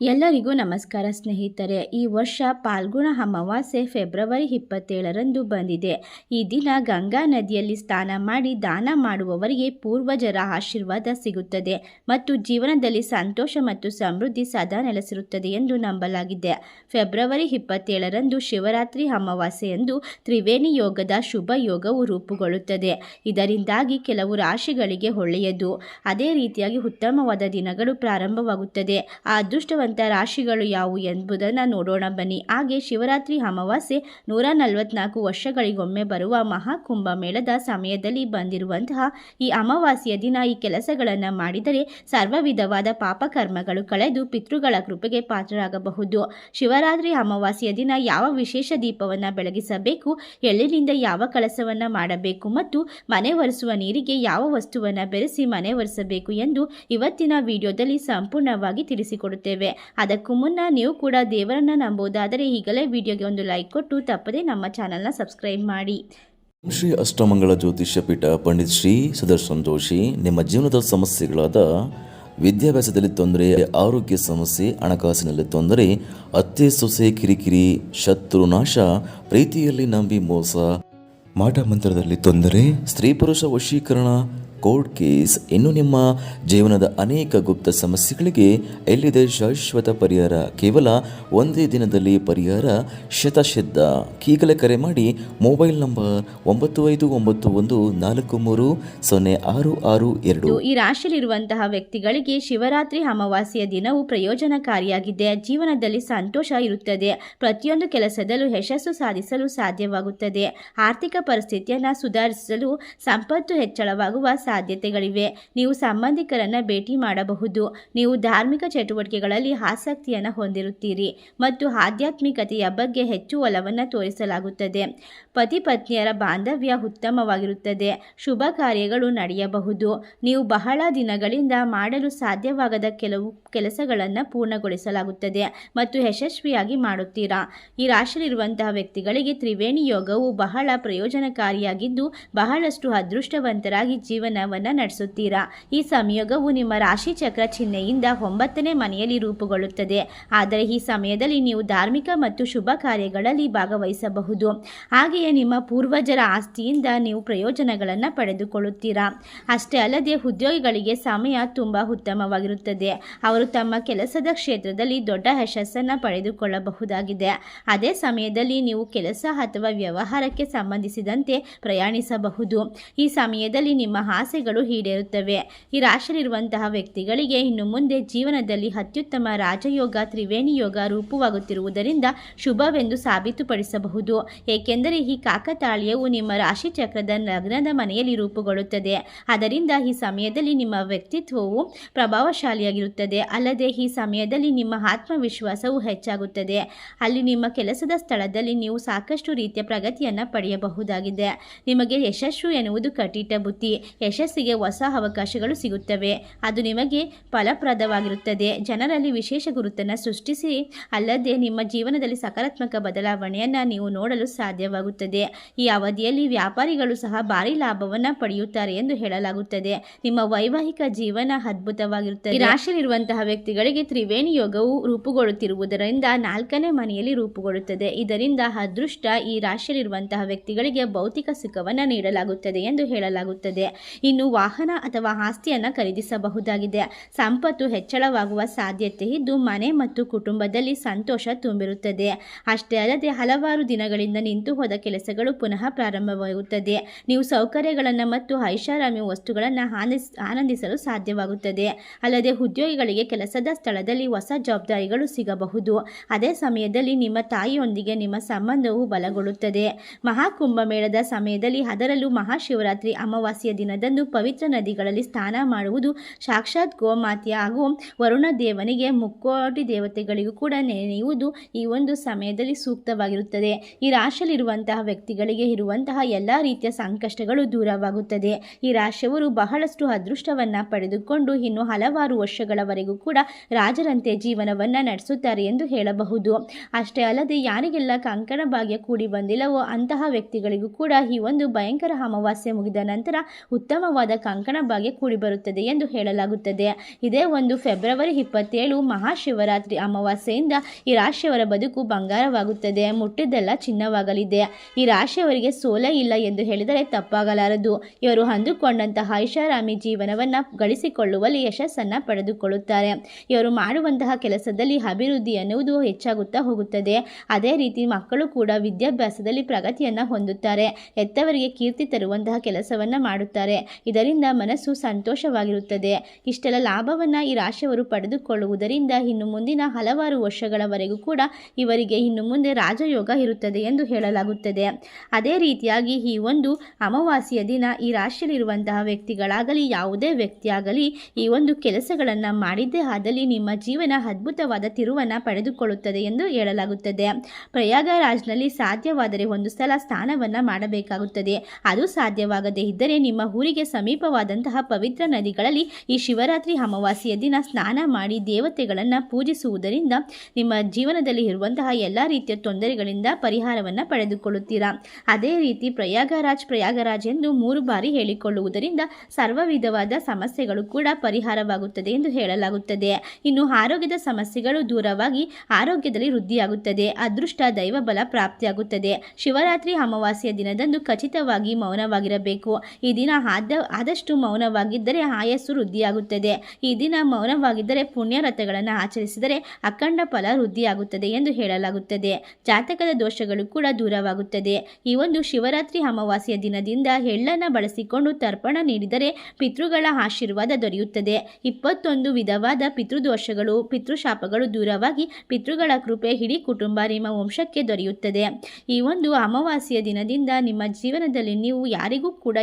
ಎಲ್ಲರಿಗೂ ನಮಸ್ಕಾರ ಸ್ನೇಹಿತರೆ, ಈ ವರ್ಷ ಪಾಲ್ಗುಣ ಅಮಾವಾಸ್ಯೆ ಫೆಬ್ರವರಿ ಇಪ್ಪತ್ತೇಳರಂದು ಬಂದಿದೆ. ಈ ದಿನ ಗಂಗಾ ನದಿಯಲ್ಲಿ ಸ್ನಾನ ಮಾಡಿ ದಾನ ಮಾಡುವವರಿಗೆ ಪೂರ್ವಜರ ಆಶೀರ್ವಾದ ಸಿಗುತ್ತದೆ ಮತ್ತು ಜೀವನದಲ್ಲಿ ಸಂತೋಷ ಮತ್ತು ಸಮೃದ್ಧಿ ಸದಾ ನೆಲೆಸಿರುತ್ತದೆ ಎಂದು ನಂಬಲಾಗಿದೆ. ಫೆಬ್ರವರಿ ಇಪ್ಪತ್ತೇಳರಂದು ಶಿವರಾತ್ರಿ ಅಮಾವಾಸ್ಯೆಯಂದು ತ್ರಿವೇಣಿ ಯೋಗದ ಶುಭ ಯೋಗವು ರೂಪುಗೊಳ್ಳುತ್ತದೆ. ಇದರಿಂದಾಗಿ ಕೆಲವು ರಾಶಿಗಳಿಗೆ ಒಳ್ಳೆಯದು. ಅದೇ ರೀತಿಯಾಗಿ ಉತ್ತಮವಾದ ದಿನಗಳು ಪ್ರಾರಂಭವಾಗುತ್ತದೆ. ಆ ಅದೃಷ್ಟವಂತ ರಾಶಿಗಳು ಯಾವುವು ಎಂಬುದನ್ನು ನೋಡೋಣ ಬನ್ನಿ. ಹಾಗೆ ಶಿವರಾತ್ರಿ ಅಮಾವಾಸ್ಯೆ ನೂರ ನಲವತ್ನಾಲ್ಕು ವರ್ಷಗಳಿಗೊಮ್ಮೆ ಬರುವ ಮಹಾಕುಂಭ ಮೇಳದ ಸಮಯದಲ್ಲಿ ಬಂದಿರುವಂತಹ ಈ ಅಮಾವಾಸ್ಯೆಯ ದಿನ ಈ ಕೆಲಸಗಳನ್ನು ಮಾಡಿದರೆ ಸರ್ವ ವಿಧವಾದ ಪಾಪಕರ್ಮಗಳು ಕಳೆದು ಪಿತೃಗಳ ಕೃಪೆಗೆ ಪಾತ್ರರಾಗಬಹುದು. ಶಿವರಾತ್ರಿ ಅಮಾವಾಸ್ಯೆಯ ದಿನ ಯಾವ ವಿಶೇಷ ದೀಪವನ್ನು ಬೆಳಗಿಸಬೇಕು ಎಳ್ಳಿನಿಂದ ಯಾವ ಕೆಲಸವನ್ನು ಮಾಡಬೇಕು ಮತ್ತು ಮನೆ ಒರೆಸುವ ನೀರಿಗೆ ಯಾವ ವಸ್ತುವನ್ನು ಬೆರೆಸಿ ಮನೆ ಒರೆಸಬೇಕು ಎಂದು ಇವತ್ತಿನ ವಿಡಿಯೋದಲ್ಲಿ ಸಂಪೂರ್ಣವಾಗಿ ತಿಳಿಸಿಕೊಡುತ್ತೇವೆ. ಅದಕ್ಕೂ ಮುನ್ನ ನೀವು ಕೂಡ ದೇವರನ್ನ ನಂಬುವುದಾದರೆ ಈಗಲೇ ವಿಡಿಯೋಗೆ ಒಂದು ಲೈಕ್ ಕೊಟ್ಟು ತಪ್ಪದೇ ನಮ್ಮ ಚಾನಲ್ನ ಸಬ್ಸ್ಕ್ರೈಬ್ ಮಾಡಿ. ಶ್ರೀ ಅಷ್ಟಮಂಗಳ ಜ್ಯೋತಿಷ್ಯ ಪೀಠ ಪಂಡಿತ್ ಶ್ರೀ ಸುದರ್ಶನ್ ಜೋಶಿ ನಿಮ್ಮ ಜೀವನದ ಸಮಸ್ಯೆಗಳಾದ ವಿದ್ಯಾಭ್ಯಾಸದಲ್ಲಿ ತೊಂದರೆ, ಆರೋಗ್ಯ ಸಮಸ್ಯೆ, ಹಣಕಾಸಿನಲ್ಲಿ ತೊಂದರೆ, ಅತ್ತೆ, ಸೊಸೆ, ಕಿರಿಕಿರಿ, ಶತ್ರು, ನಾಶ, ಪ್ರೀತಿಯಲ್ಲಿ ನಂಬಿ ಮೋಸ, ಮಾಟ ಮಂತ್ರದಲ್ಲಿ ತೊಂದರೆ, ಸ್ತ್ರೀ ಪುರುಷ ವಶೀಕರಣ ಕೋರ್ಟ್ ಕೇಸ್. ಇನ್ನು ನಿಮ್ಮ ಜೀವನದ ಅನೇಕ ಗುಪ್ತ ಸಮಸ್ಯೆಗಳಿಗೆ ಎಲ್ಲಿದೆ ಶಾಶ್ವತ ಪರಿಹಾರ? ಕೇವಲ ಒಂದೇ ದಿನದಲ್ಲಿ ಪರಿಹಾರ? ಶತಸಿದ್ಧ ಈಗಲೇ ಕರೆ ಮಾಡಿ ಮೊಬೈಲ್ ನಂಬರ್ ಒಂಬತ್ತು ಐದು ಒಂಬತ್ತು ಒಂದು ನಾಲ್ಕು ಮೂರು ಸೊನ್ನೆ ಆರು ಆರು ಎರಡು. ಈ ರಾಶಿಯಲ್ಲಿರುವಂತಹ ವ್ಯಕ್ತಿಗಳಿಗೆ ಶಿವರಾತ್ರಿ ಅಮಾವಾಸ್ಯೆಯ ದಿನವು ಪ್ರಯೋಜನಕಾರಿಯಾಗಿದೆ ಜೀವನದಲ್ಲಿ ಸಂತೋಷ ಇರುತ್ತದೆ. ಪ್ರತಿಯೊಂದು ಕೆಲಸದಲ್ಲೂ ಯಶಸ್ಸು ಸಾಧಿಸಲು ಸಾಧ್ಯವಾಗುತ್ತದೆ. ಆರ್ಥಿಕ ಪರಿಸ್ಥಿತಿಯನ್ನು ಸುಧಾರಿಸಲು ಸಂಪತ್ತು ಹೆಚ್ಚಳವಾಗುವ ಸಾಧ್ಯತೆಗಳಿವೆ. ನೀವು ಸಂಬಂಧಿಕರನ್ನು ಭೇಟಿ ಮಾಡಬಹುದು. ನೀವು ಧಾರ್ಮಿಕ ಚಟುವಟಿಕೆಗಳಲ್ಲಿ ಆಸಕ್ತಿಯನ್ನು ಹೊಂದಿರುತ್ತೀರಿ ಮತ್ತು ಆಧ್ಯಾತ್ಮಿಕತೆಯ ಬಗ್ಗೆ ಹೆಚ್ಚು ಒಲವನ್ನು ತೋರಿಸಲಾಗುತ್ತದೆ. ಪತಿ ಪತ್ನಿಯರ ಬಾಂಧವ್ಯ ಉತ್ತಮವಾಗಿರುತ್ತದೆ. ಶುಭ ಕಾರ್ಯಗಳು ನಡೆಯಬಹುದು. ನೀವು ಬಹಳ ದಿನಗಳಿಂದ ಮಾಡಲು ಸಾಧ್ಯವಾಗದ ಕೆಲವು ಕೆಲಸಗಳನ್ನು ಪೂರ್ಣಗೊಳಿಸಲಾಗುತ್ತದೆ ಮತ್ತು ಯಶಸ್ವಿಯಾಗಿ ಮಾಡುತ್ತೀರಾ. ಈ ರಾಶಿಯಲ್ಲಿರುವಂತಹ ವ್ಯಕ್ತಿಗಳಿಗೆ ತ್ರಿವೇಣಿ ಯೋಗವು ಬಹಳ ಪ್ರಯೋಜನಕಾರಿಯಾಗಿದ್ದು, ಬಹಳಷ್ಟು ಅದೃಷ್ಟವಂತರಾಗಿ ಜೀವನವನ್ನು ನಡೆಸುತ್ತೀರಾ? ಈ ಸಂಯೋಗವು ನಿಮ್ಮ ರಾಶಿ ಚಕ್ರ ಚಿಹ್ನೆಯಿಂದ ಒಂಬತ್ತನೇ ಮನೆಯಲ್ಲಿ ರೂಪುಗೊಳ್ಳುತ್ತದೆ. ಆದರೆ ಈ ಸಮಯದಲ್ಲಿ ನೀವು ಧಾರ್ಮಿಕ ಮತ್ತು ಶುಭ ಕಾರ್ಯಗಳಲ್ಲಿ ಭಾಗವಹಿಸಬಹುದು. ಹಾಗೆಯೇ ನಿಮ್ಮ ಪೂರ್ವಜರ ಆಸ್ತಿಯಿಂದ ನೀವು ಪ್ರಯೋಜನಗಳನ್ನು ಪಡೆದುಕೊಳ್ಳುತ್ತೀರಾ? ಅಷ್ಟೇ ಅಲ್ಲದೆ ಉದ್ಯೋಗಿಗಳಿಗೆ ಸಮಯ ತುಂಬ ಉತ್ತಮವಾಗಿರುತ್ತದೆ. ಅವರು ತಮ್ಮ ಕೆಲಸದ ಕ್ಷೇತ್ರದಲ್ಲಿ ದೊಡ್ಡ ಯಶಸ್ಸನ್ನು ಪಡೆದುಕೊಳ್ಳಬಹುದಾಗಿದೆ. ಅದೇ ಸಮಯದಲ್ಲಿ ನೀವು ಕೆಲಸ ಅಥವಾ ವ್ಯವಹಾರಕ್ಕೆ ಸಂಬಂಧಿಸಿದಂತೆ ಪ್ರಯಾಣಿಸಬಹುದು. ಈ ಸಮಯದಲ್ಲಿ ನಿಮ್ಮ ಆಸೆಗಳು ಈಡೇರುತ್ತವೆ. ಈ ರಾಶಿಯಲ್ಲಿರುವಂತಹ ವ್ಯಕ್ತಿಗಳಿಗೆ ಇನ್ನು ಮುಂದೆ ಜೀವನದಲ್ಲಿ ಅತ್ಯುತ್ತಮ ರಾಜಯೋಗ, ತ್ರಿವೇಣಿ ಯೋಗ ರೂಪವಾಗುತ್ತಿರುವುದರಿಂದ ಶುಭವೆಂದು ಸಾಬೀತುಪಡಿಸಬಹುದು. ಏಕೆಂದರೆ ಈ ಕಾಕತಾಳೀಯವು ನಿಮ್ಮ ರಾಶಿ ಚಕ್ರದ ಲಗ್ನದ ಮನೆಯಲ್ಲಿ ರೂಪುಗೊಳ್ಳುತ್ತದೆ. ಅದರಿಂದ ಈ ಸಮಯದಲ್ಲಿ ನಿಮ್ಮ ವ್ಯಕ್ತಿತ್ವವು ಪ್ರಭಾವಶಾಲಿಯಾಗಿರುತ್ತದೆ. ಅಲ್ಲದೆ ಈ ಸಮಯದಲ್ಲಿ ನಿಮ್ಮ ಆತ್ಮವಿಶ್ವಾಸವು ಹೆಚ್ಚಾಗುತ್ತದೆ. ಅಲ್ಲಿ ನಿಮ್ಮ ಕೆಲಸದ ಸ್ಥಳದಲ್ಲಿ ನೀವು ಸಾಕಷ್ಟು ರೀತಿಯ ಪ್ರಗತಿಯನ್ನು ಪಡೆಯಬಹುದಾಗಿದೆ. ನಿಮಗೆ ಯಶಸ್ಸು ಎನ್ನುವುದು ಕಟೀಟ ಬುತ್ತಿ ಯಶಸ್ಸಿಗೆ ಹೊಸ ಅವಕಾಶಗಳು ಸಿಗುತ್ತವೆ. ಅದು ನಿಮಗೆ ಫಲಪ್ರದವಾಗಿರುತ್ತದೆ. ಜನರಲ್ಲಿ ವಿಶೇಷ ಗುರುತನ್ನು ಸೃಷ್ಟಿಸಿ, ಅಲ್ಲದೆ ನಿಮ್ಮ ಜೀವನದಲ್ಲಿ ಸಕಾರಾತ್ಮಕ ಬದಲಾವಣೆಯನ್ನು ನೀವು ನೋಡಲು ಸಾಧ್ಯವಾಗುತ್ತದೆ. ಈ ಅವಧಿಯಲ್ಲಿ ವ್ಯಾಪಾರಿಗಳು ಸಹ ಭಾರಿ ಲಾಭವನ್ನು ಪಡೆಯುತ್ತಾರೆ ಎಂದು ಹೇಳಲಾಗುತ್ತದೆ. ನಿಮ್ಮ ವೈವಾಹಿಕ ಜೀವನ ಅದ್ಭುತವಾಗಿರುತ್ತದೆ. ರಾಶಿಯಲ್ಲಿರುವಂತಹ ವ್ಯಕ್ತಿಗಳಿಗೆ ತ್ರಿವೇಣಿ ಯೋಗವು ರೂಪುಗೊಳ್ಳುತ್ತಿರುವುದರಿಂದ ನಾಲ್ಕನೇ ಮನೆಯಲ್ಲಿ ರೂಪುಗೊಳ್ಳುತ್ತದೆ. ಇದರಿಂದ ಅದೃಷ್ಟ ಈ ರಾಶಿಯಲ್ಲಿರುವಂತಹ ವ್ಯಕ್ತಿಗಳಿಗೆ ಭೌತಿಕ ಸುಖವನ್ನು ನೀಡಲಾಗುತ್ತದೆ ಎಂದು ಹೇಳಲಾಗುತ್ತದೆ. ಇನ್ನು ವಾಹನ ಅಥವಾ ಆಸ್ತಿಯನ್ನು ಖರೀದಿಸಬಹುದಾಗಿದೆ. ಸಂಪತ್ತು ಹೆಚ್ಚಳವಾಗುವ ಸಾಧ್ಯತೆ ಇದ್ದು ಮನೆ ಮತ್ತು ಕುಟುಂಬದಲ್ಲಿ ಸಂತೋಷ ತುಂಬಿರುತ್ತದೆ. ಅಷ್ಟೇ ಅಲ್ಲದೆ ಹಲವಾರು ದಿನಗಳಿಂದ ನಿಂತು ಹೋದ ಕೆಲಸಗಳು ಪುನಃ ಪ್ರಾರಂಭವಾಗುತ್ತದೆ. ನೀವು ಸೌಕರ್ಯಗಳನ್ನು ಮತ್ತು ಐಷಾರಾಮಿ ವಸ್ತುಗಳನ್ನು ಆನಂದಿಸ್ ಆನಂದಿಸಲು ಸಾಧ್ಯವಾಗುತ್ತದೆ. ಅಲ್ಲದೆ ಉದ್ಯೋಗಿಗಳಿಗೆ ಕೆಲಸದ ಸ್ಥಳದಲ್ಲಿ ಹೊಸ ಜವಾಬ್ದಾರಿಗಳು ಸಿಗಬಹುದು. ಅದೇ ಸಮಯದಲ್ಲಿ ನಿಮ್ಮ ತಾಯಿಯೊಂದಿಗೆ ನಿಮ್ಮ ಸಂಬಂಧವು ಬಲಗೊಳ್ಳುತ್ತದೆ. ಮಹಾಕುಂಭ ಮೇಳದ ಸಮಯದಲ್ಲಿ ಅದರಲ್ಲೂ ಮಹಾಶಿವರಾತ್ರಿ ಅಮಾವಾಸ್ಯೆಯ ದಿನದಂದು ಪವಿತ್ರ ನದಿಗಳಲ್ಲಿ ಸ್ನಾನ ಮಾಡುವುದು ಸಾಕ್ಷಾತ್ ಗೋಮಾತೆ ಹಾಗೂ ವರುಣ ದೇವನಿಗೆ ಮುಕ್ಕೋಟಿ ದೇವತೆಗಳಿಗೂ ಕೂಡ ನೆನೆಯುವುದು ಈ ಒಂದು ಸಮಯದಲ್ಲಿ ಸೂಕ್ತವಾಗಿರುತ್ತದೆ. ಈ ರಾಶಿಯಲ್ಲಿರುವಂತಹ ವ್ಯಕ್ತಿಗಳಿಗೆ ಇರುವಂತಹ ಎಲ್ಲ ರೀತಿಯ ಸಂಕಷ್ಟಗಳು ದೂರವಾಗುತ್ತದೆ. ಈ ರಾಶಿಯವರು ಬಹಳಷ್ಟು ಅದೃಷ್ಟವನ್ನು ಪಡೆದುಕೊಂಡು ಇನ್ನು ಹಲವಾರು ವರ್ಷಗಳವರೆಗೂ ಕೂಡ ರಾಜರಂತೆ ಜೀವನವನ್ನು ನಡೆಸುತ್ತಾರೆ ಎಂದು ಹೇಳಬಹುದು. ಅಷ್ಟೇ ಅಲ್ಲದೆ ಯಾರಿಗೆಲ್ಲ ಕಂಕಣ ಭಾಗ್ಯ ಕೂಡಿ ಬಂದಿಲ್ಲವೋ ಅಂತಹ ವ್ಯಕ್ತಿಗಳಿಗೂ ಕೂಡ ಈ ಒಂದು ಭಯಂಕರ ಅಮಾವಾಸ್ಯೆ ಮುಗಿದ ನಂತರ ಉತ್ತಮ ಉತ್ತಮವಾದ ಕಂಕಣ ಭಾಗ್ಯ ಕೂಡಿಬರುತ್ತದೆ ಎಂದು ಹೇಳಲಾಗುತ್ತದೆ. ಇದೇ ಒಂದು ಫೆಬ್ರವರಿ ಇಪ್ಪತ್ತೇಳು ಮಹಾಶಿವರಾತ್ರಿ ಅಮಾವಾಸ್ಯೆಯಿಂದ ಈ ರಾಶಿಯವರ ಬದುಕು ಬಂಗಾರವಾಗುತ್ತದೆ. ಮುಟ್ಟಿದ್ದೆಲ್ಲ ಚಿನ್ನವಾಗಲಿದೆ. ಈ ರಾಶಿಯವರಿಗೆ ಸೋಲೆ ಇಲ್ಲ ಎಂದು ಹೇಳಿದರೆ ತಪ್ಪಾಗಲಾರದು. ಇವರು ಅಂದುಕೊಂಡಂತಹ ಐಷಾರಾಮಿ ಜೀವನವನ್ನು ಗಳಿಸಿಕೊಳ್ಳುವಲ್ಲಿ ಯಶಸ್ಸನ್ನು ಪಡೆದುಕೊಳ್ಳುತ್ತಾರೆ. ಇವರು ಮಾಡುವಂತಹ ಕೆಲಸದಲ್ಲಿ ಅಭಿವೃದ್ಧಿ ಎನ್ನುವುದು ಹೆಚ್ಚಾಗುತ್ತಾ ಹೋಗುತ್ತದೆ. ಅದೇ ರೀತಿ ಮಕ್ಕಳು ಕೂಡ ವಿದ್ಯಾಭ್ಯಾಸದಲ್ಲಿ ಪ್ರಗತಿಯನ್ನು ಹೊಂದುತ್ತಾರೆ. ಹೆತ್ತವರಿಗೆ ಕೀರ್ತಿ ತರುವಂತಹ ಕೆಲಸವನ್ನು ಮಾಡುತ್ತಾರೆ. ಇದರಿಂದ ಮನಸ್ಸು ಸಂತೋಷವಾಗಿರುತ್ತದೆ. ಇಷ್ಟೆಲ್ಲ ಲಾಭವನ್ನು ಈ ರಾಶಿಯವರು ಪಡೆದುಕೊಳ್ಳುವುದರಿಂದ ಇನ್ನು ಮುಂದಿನ ಹಲವಾರು ವರ್ಷಗಳವರೆಗೂ ಕೂಡ ಇವರಿಗೆ ಇನ್ನು ಮುಂದೆ ರಾಜಯೋಗ ಇರುತ್ತದೆ ಎಂದು ಹೇಳಲಾಗುತ್ತದೆ. ಅದೇ ರೀತಿಯಾಗಿ ಈ ಒಂದು ಅಮಾವಾಸ್ಯೆಯ ದಿನ ಈ ರಾಶಿಯಲ್ಲಿರುವಂತಹ ವ್ಯಕ್ತಿಗಳಾಗಲಿ, ಯಾವುದೇ ವ್ಯಕ್ತಿಯಾಗಲಿ ಈ ಒಂದು ಕೆಲಸಗಳನ್ನು ಮಾಡಿದ್ದೇ ಆದಲ್ಲಿ ನಿಮ್ಮ ಜೀವನ ಅದ್ಭುತವಾದ ತಿರುವನ್ನು ಪಡೆದುಕೊಳ್ಳುತ್ತದೆ ಎಂದು ಹೇಳಲಾಗುತ್ತದೆ. ಪ್ರಯಾಗರಾಜ್ನಲ್ಲಿ ಸಾಧ್ಯವಾದರೆ ಒಂದು ಸಲ ಸ್ನಾನವನ್ನು ಮಾಡಬೇಕಾಗುತ್ತದೆ. ಅದು ಸಾಧ್ಯವಾಗದೇ ಇದ್ದರೆ ನಿಮ್ಮ ಊರಿಗೆ ಸಮೀಪವಾದಂತಹ ಪವಿತ್ರ ನದಿಗಳಲ್ಲಿ ಈ ಶಿವರಾತ್ರಿ ಅಮಾವಾಸ್ಯೆಯ ದಿನ ಸ್ನಾನ ಮಾಡಿ ದೇವತೆಗಳನ್ನು ಪೂಜಿಸುವುದರಿಂದ ನಿಮ್ಮ ಜೀವನದಲ್ಲಿ ಇರುವಂತಹ ಎಲ್ಲ ರೀತಿಯ ತೊಂದರೆಗಳಿಂದ ಪರಿಹಾರವನ್ನು ಪಡೆದುಕೊಳ್ಳುತ್ತೀರಾ? ಅದೇ ರೀತಿ ಪ್ರಯಾಗರಾಜ್ ಪ್ರಯಾಗರಾಜ್ ಎಂದು ಮೂರು ಬಾರಿ ಹೇಳಿಕೊಳ್ಳುವುದರಿಂದ ಸರ್ವ ವಿಧವಾದ ಸಮಸ್ಯೆಗಳು ಕೂಡ ಪರಿಹಾರವಾಗುತ್ತದೆ ಎಂದು ಹೇಳಲಾಗುತ್ತದೆ. ಇನ್ನು ಆರೋಗ್ಯದ ಸಮಸ್ಯೆಗಳು ದೂರವಾಗಿ ಆರೋಗ್ಯದಲ್ಲಿ ವೃದ್ಧಿಯಾಗುತ್ತದೆ. ಅದೃಷ್ಟ ದೈವ ಬಲ ಪ್ರಾಪ್ತಿಯಾಗುತ್ತದೆ. ಶಿವರಾತ್ರಿ ಅಮಾವಾಸ್ಯೆಯ ದಿನದಂದು ಖಚಿತವಾಗಿ ಮೌನವಾಗಿರಬೇಕು. ಈ ದಿನ ಆದ ಆದಷ್ಟು ಮೌನವಾಗಿದ್ದರೆ ಆಯಸ್ಸು ವೃದ್ಧಿಯಾಗುತ್ತದೆ. ಈ ದಿನ ಮೌನವಾಗಿದ್ದರೆ ಪುಣ್ಯರಥಗಳನ್ನು ಆಚರಿಸಿದರೆ ಅಖಂಡ ಫಲ ವೃದ್ಧಿಯಾಗುತ್ತದೆ ಎಂದು ಹೇಳಲಾಗುತ್ತದೆ. ಜಾತಕದ ದೋಷಗಳು ಕೂಡ ದೂರವಾಗುತ್ತದೆ. ಈ ಒಂದು ಶಿವರಾತ್ರಿ ಅಮಾವಾಸ್ಯೆಯ ದಿನದಿಂದ ಎಳ್ಳನ್ನು ಬಳಸಿಕೊಂಡು ತರ್ಪಣ ನೀಡಿದರೆ ಪಿತೃಗಳ ಆಶೀರ್ವಾದ ದೊರೆಯುತ್ತದೆ. ಇಪ್ಪತ್ತೊಂದು ವಿಧವಾದ ಪಿತೃದೋಷಗಳು, ಪಿತೃಶಾಪಗಳು ದೂರವಾಗಿ ಪಿತೃಗಳ ಕೃಪೆ ಇಡೀ ಕುಟುಂಬ ನಿಮ್ಮ ವಂಶಕ್ಕೆ ದೊರೆಯುತ್ತದೆ. ಈ ಒಂದು ಅಮಾವಾಸ್ಯೆಯ ದಿನದಿಂದ ನಿಮ್ಮ ಜೀವನದಲ್ಲಿ ನೀವು ಯಾರಿಗೂ ಕೂಡ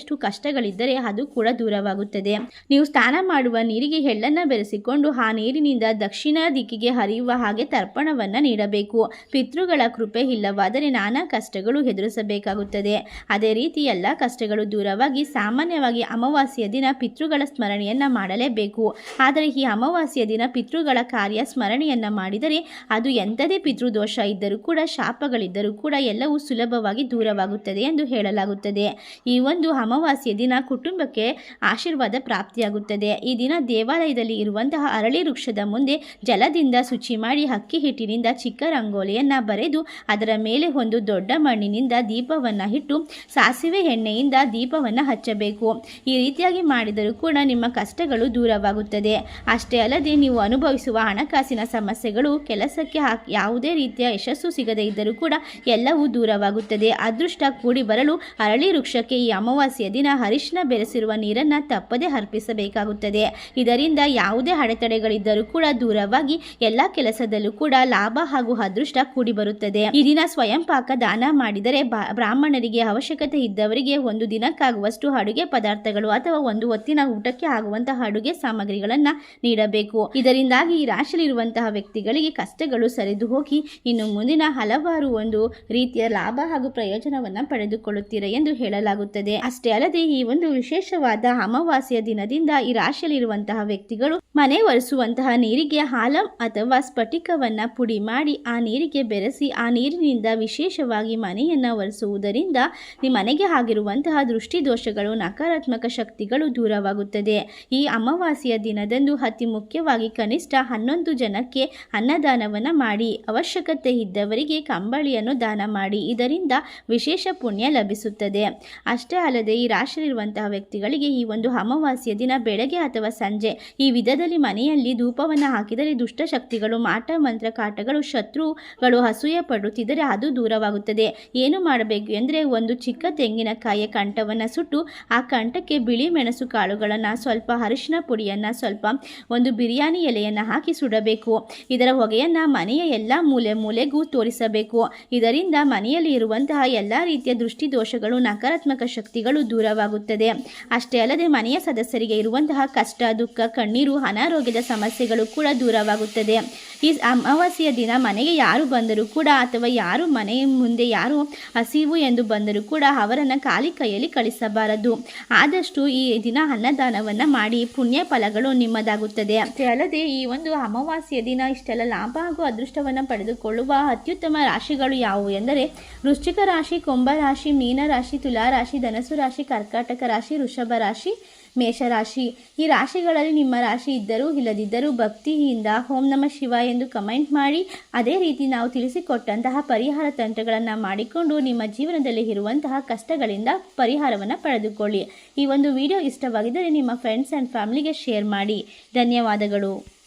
ಹೇಳಿಕೊಳ್ಳಲಾಗದಷ್ಟು ಕಷ್ಟಗಳಿದ್ದರೆ ಅದು ಕೂಡ ದೂರವಾಗುತ್ತದೆ. ನೀವು ಸ್ನಾನ ಮಾಡುವ ನೀರಿಗೆ ಹೆಳ್ಳನ್ನು ಬೆರೆಸಿಕೊಂಡು ಆ ನೀರಿನಿಂದ ದಕ್ಷಿಣ ದಿಕ್ಕಿಗೆ ಹರಿಯುವ ಹಾಗೆ ತರ್ಪಣವನ್ನು ನೀಡಬೇಕು. ಪಿತೃಗಳ ಕೃಪೆ ಇಲ್ಲವಾದರೆ ನಾನಾ ಕಷ್ಟಗಳು ಎದುರಿಸಬೇಕಾಗುತ್ತದೆ. ಅದೇ ರೀತಿ ಎಲ್ಲ ಕಷ್ಟಗಳು ದೂರವಾಗಿ ಸಾಮಾನ್ಯವಾಗಿ ಅಮಾವಾಸ್ಯೆಯ ದಿನ ಪಿತೃಗಳ ಸ್ಮರಣೆಯನ್ನ ಮಾಡಲೇಬೇಕು. ಆದರೆ ಈ ಅಮಾವಾಸ್ಯೆಯ ದಿನ ಪಿತೃಗಳ ಕಾರ್ಯ ಸ್ಮರಣೆಯನ್ನ ಮಾಡಿದರೆ ಅದು ಎಂಥದೇ ಪಿತೃದೋಷ ಇದ್ದರೂ ಕೂಡ, ಶಾಪಗಳಿದ್ದರೂ ಕೂಡ ಎಲ್ಲವೂ ಸುಲಭವಾಗಿ ದೂರವಾಗುತ್ತದೆ ಎಂದು ಹೇಳಲಾಗುತ್ತದೆ. ಈ ಒಂದು ಅಮಾವಾಸ್ಯೆಯ ದಿನ ಕುಟುಂಬಕ್ಕೆ ಆಶೀರ್ವಾದ ಪ್ರಾಪ್ತಿಯಾಗುತ್ತದೆ. ಈ ದಿನ ದೇವಾಲಯದಲ್ಲಿ ಇರುವಂತಹ ಅರಳಿ ವೃಕ್ಷದ ಮುಂದೆ ಜಲದಿಂದ ಶುಚಿ ಮಾಡಿ ಅಕ್ಕಿ ಹಿಟ್ಟಿನಿಂದ ಚಿಕ್ಕ ರಂಗೋಲಿಯನ್ನ ಬರೆದು ಅದರ ಮೇಲೆ ಒಂದು ದೊಡ್ಡ ಮಣ್ಣಿನಿಂದ ದೀಪವನ್ನು ಇಟ್ಟು ಸಾಸಿವೆ ಎಣ್ಣೆಯಿಂದ ದೀಪವನ್ನು ಹಚ್ಚಬೇಕು. ಈ ರೀತಿಯಾಗಿ ಮಾಡಿದರೂ ಕೂಡ ನಿಮ್ಮ ಕಷ್ಟಗಳು ದೂರವಾಗುತ್ತದೆ. ಅಷ್ಟೇ ಅಲ್ಲದೆ ನೀವು ಅನುಭವಿಸುವ ಹಣಕಾಸಿನ ಸಮಸ್ಯೆಗಳು, ಕೆಲಸಕ್ಕೆ ಯಾವುದೇ ರೀತಿಯ ಯಶಸ್ಸು ಸಿಗದೇ ಇದ್ದರೂ ಕೂಡ ಎಲ್ಲವೂ ದೂರವಾಗುತ್ತದೆ. ಅದೃಷ್ಟ ಕೂಡಿ ಬರಲು ಅರಳಿ ವೃಕ್ಷಕ್ಕೆ ಈ ದಿನ ಅರಿಶಿನ ಬೆರೆಸಿರುವ ನೀರನ್ನು ತಪ್ಪದೆ ಅರ್ಪಿಸಬೇಕಾಗುತ್ತದೆ. ಇದರಿಂದ ಯಾವುದೇ ಅಡೆತಡೆಗಳಿದ್ದರೂ ಕೂಡ ದೂರವಾಗಿ ಎಲ್ಲ ಕೆಲಸದಲ್ಲೂ ಕೂಡ ಲಾಭ ಹಾಗೂ ಅದೃಷ್ಟ ಕೂಡಿ ಬರುತ್ತದೆ ಈ ದಿನ ಸ್ವಯಂ ಪಾಕ ದಾನ ಮಾಡಿದರೆ ಬ್ರಾಹ್ಮಣರಿಗೆ ಅವಶ್ಯಕತೆ ಇದ್ದವರಿಗೆ ಒಂದು ದಿನಕ್ಕಾಗುವಷ್ಟು ಅಡುಗೆ ಪದಾರ್ಥಗಳು ಅಥವಾ ಒಂದು ಹೊತ್ತಿನ ಊಟಕ್ಕೆ ಆಗುವಂತಹ ಅಡುಗೆ ಸಾಮಗ್ರಿಗಳನ್ನು ನೀಡಬೇಕು. ಇದರಿಂದಾಗಿ ಈ ರಾಶಿಯಲ್ಲಿರುವಂತಹ ವ್ಯಕ್ತಿಗಳಿಗೆ ಕಷ್ಟಗಳು ಸರಿದು ಹೋಗಿ ಇನ್ನು ಮುಂದಿನ ಹಲವಾರು ಒಂದು ರೀತಿಯ ಲಾಭ ಹಾಗೂ ಪ್ರಯೋಜನವನ್ನು ಪಡೆದುಕೊಳ್ಳುತ್ತೀರಾ ಎಂದು ಹೇಳಲಾಗುತ್ತದೆ. ಅಷ್ಟೇ ಅಲ್ಲದೆ ಈ ಒಂದು ವಿಶೇಷವಾದ ಅಮಾವಾಸ್ಯೆಯ ದಿನದಿಂದ ಈ ರಾಶಿಯಲ್ಲಿರುವಂತಹ ವ್ಯಕ್ತಿಗಳು ಮನೆ ಒರೆಸುವಂತಹ ನೀರಿಗೆ ಹಾಲಂ ಅಥವಾ ಸ್ಫಟಿಕವನ್ನ ಪುಡಿ ಮಾಡಿ ಆ ನೀರಿಗೆ ಬೆರೆಸಿ ಆ ನೀರಿನಿಂದ ವಿಶೇಷವಾಗಿ ಮನೆಯನ್ನ ಒರೆಸುವುದರಿಂದ ನಿಮ್ಮ ಮನೆಗೆ ಆಗಿರುವಂತಹ ದೃಷ್ಟಿ ದೋಷಗಳು ನಕಾರಾತ್ಮಕ ಶಕ್ತಿಗಳು ದೂರವಾಗುತ್ತದೆ. ಈ ಅಮಾವಾಸ್ಯೆಯ ದಿನದಂದು ಅತಿ ಮುಖ್ಯವಾಗಿ ಕನಿಷ್ಠ ಹನ್ನೊಂದು ಜನಕ್ಕೆ ಅನ್ನದಾನವನ್ನು ಮಾಡಿ, ಅವಶ್ಯಕತೆ ಇದ್ದವರಿಗೆ ಕಂಬಳಿಯನ್ನು ದಾನ ಮಾಡಿ, ಇದರಿಂದ ವಿಶೇಷ ಪುಣ್ಯ ಲಭಿಸುತ್ತದೆ. ಅಷ್ಟೇ ಅಲ್ಲದೆ ಈ ರಾಶಿಯಲ್ಲಿರುವಂತಹ ವ್ಯಕ್ತಿಗಳಿಗೆ ಈ ಒಂದು ಅಮಾವಾಸ್ಯ ದಿನ ಬೆಳಗ್ಗೆ ಅಥವಾ ಸಂಜೆ ಈ ವಿಧದಲ್ಲಿ ಮನೆಯಲ್ಲಿ ಧೂಪವನ್ನು ಹಾಕಿದರೆ ದುಷ್ಟಶಕ್ತಿಗಳು ಮಾಟ, ಮಂತ್ರ ಕಾಟಗಳು, ಶತ್ರುಗಳು ಹಸೂಯ ಪಡುತ್ತಿದ್ದರೆ ಅದು ದೂರವಾಗುತ್ತದೆ. ಏನು ಮಾಡಬೇಕು ಎಂದರೆ ಒಂದು ಚಿಕ್ಕ ತೆಂಗಿನಕಾಯಿಯ ಕಂಠವನ್ನು ಸುಟ್ಟು ಆ ಕಂಠಕ್ಕೆ ಬಿಳಿ ಮೆಣಸು ಕಾಳುಗಳನ್ನು, ಸ್ವಲ್ಪ ಅರಿಶಿನ ಪುಡಿಯನ್ನು, ಸ್ವಲ್ಪ ಒಂದು ಬಿರಿಯಾನಿ ಎಲೆಯನ್ನು ಹಾಕಿ ಸುಡಬೇಕು. ಇದರ ಹೊಗೆಯನ್ನು ಮನೆಯ ಎಲ್ಲ ಮೂಲೆ ಮೂಲೆಗೂ ತೋರಿಸಬೇಕು. ಇದರಿಂದ ಮನೆಯಲ್ಲಿ ಇರುವಂತಹ ಎಲ್ಲ ರೀತಿಯ ದೃಷ್ಟಿ ದೋಷಗಳು ನಕಾರಾತ್ಮಕ ಶಕ್ತಿಗಳು ದೂರವಾಗುತ್ತದೆ. ಅಷ್ಟೇ ಅಲ್ಲದೆ ಮನೆಯ ಸದಸ್ಯರಿಗೆ ಇರುವಂತಹ ಕಷ್ಟ, ದುಃಖ, ಕಣ್ಣೀರು, ಅನಾರೋಗ್ಯದ ಸಮಸ್ಯೆಗಳು ಕೂಡ ದೂರವಾಗುತ್ತದೆ. ಈ ಅಮಾವಾಸ್ಯೆಯ ದಿನ ಮನೆಗೆ ಯಾರು ಬಂದರೂ ಕೂಡ ಅಥವಾ ಯಾರು ಮನೆಯ ಮುಂದೆ ಯಾರು ಹಸಿವು ಎಂದು ಬಂದರೂ ಕೂಡ ಅವರನ್ನು ಖಾಲಿ ಕೈಯಲ್ಲಿ ಕಳಿಸಬಾರದು. ಆದಷ್ಟು ಈ ದಿನ ಅನ್ನದಾನವನ್ನು ಮಾಡಿ ಪುಣ್ಯ ಫಲಗಳು ನಿಮ್ಮದಾಗುತ್ತದೆ. ಅಲ್ಲದೆ ಈ ಒಂದು ಅಮಾವಾಸ್ಯೆಯ ದಿನ ಇಷ್ಟೆಲ್ಲ ಲಾಭ ಹಾಗೂ ಅದೃಷ್ಟವನ್ನು ಪಡೆದುಕೊಳ್ಳುವ ಅತ್ಯುತ್ತಮ ರಾಶಿಗಳು ಯಾವುವು ಎಂದರೆ ವೃಶ್ಚಿಕ ರಾಶಿ ಕೊಂಬ ರಾಶಿ, ಮೀನ ರಾಶಿ, ತುಲಾ ರಾಶಿ ಧನಸು ರಾಶಿ, ಕರ್ಕಾಟಕ ರಾಶಿ, ವೃಷಭ ರಾಶಿ ಮೇಷರಾಶಿ ಈ ರಾಶಿಗಳಲ್ಲಿ ನಿಮ್ಮ ರಾಶಿ ಇದ್ದರೂ ಇಲ್ಲದಿದ್ದರೂ ಭಕ್ತಿಯಿಂದ ಓಂ ನಮ ಶಿವ ಎಂದು ಕಮೆಂಟ್ ಮಾಡಿ. ಅದೇ ರೀತಿ ನಾವು ತಿಳಿಸಿಕೊಟ್ಟಂತಹ ಪರಿಹಾರ ತಂತ್ರಗಳನ್ನು ಮಾಡಿಕೊಂಡು ನಿಮ್ಮ ಜೀವನದಲ್ಲಿ ಇರುವಂತಹ ಕಷ್ಟಗಳಿಂದ ಪರಿಹಾರವನ್ನು ಪಡೆದುಕೊಳ್ಳಿ. ಈ ಒಂದು ವಿಡಿಯೋ ಇಷ್ಟವಾಗಿದ್ದರೆ ನಿಮ್ಮ ಫ್ರೆಂಡ್ಸ್ ಆ್ಯಂಡ್ ಫ್ಯಾಮಿಲಿಗೆ ಶೇರ್ ಮಾಡಿ. ಧನ್ಯವಾದಗಳು.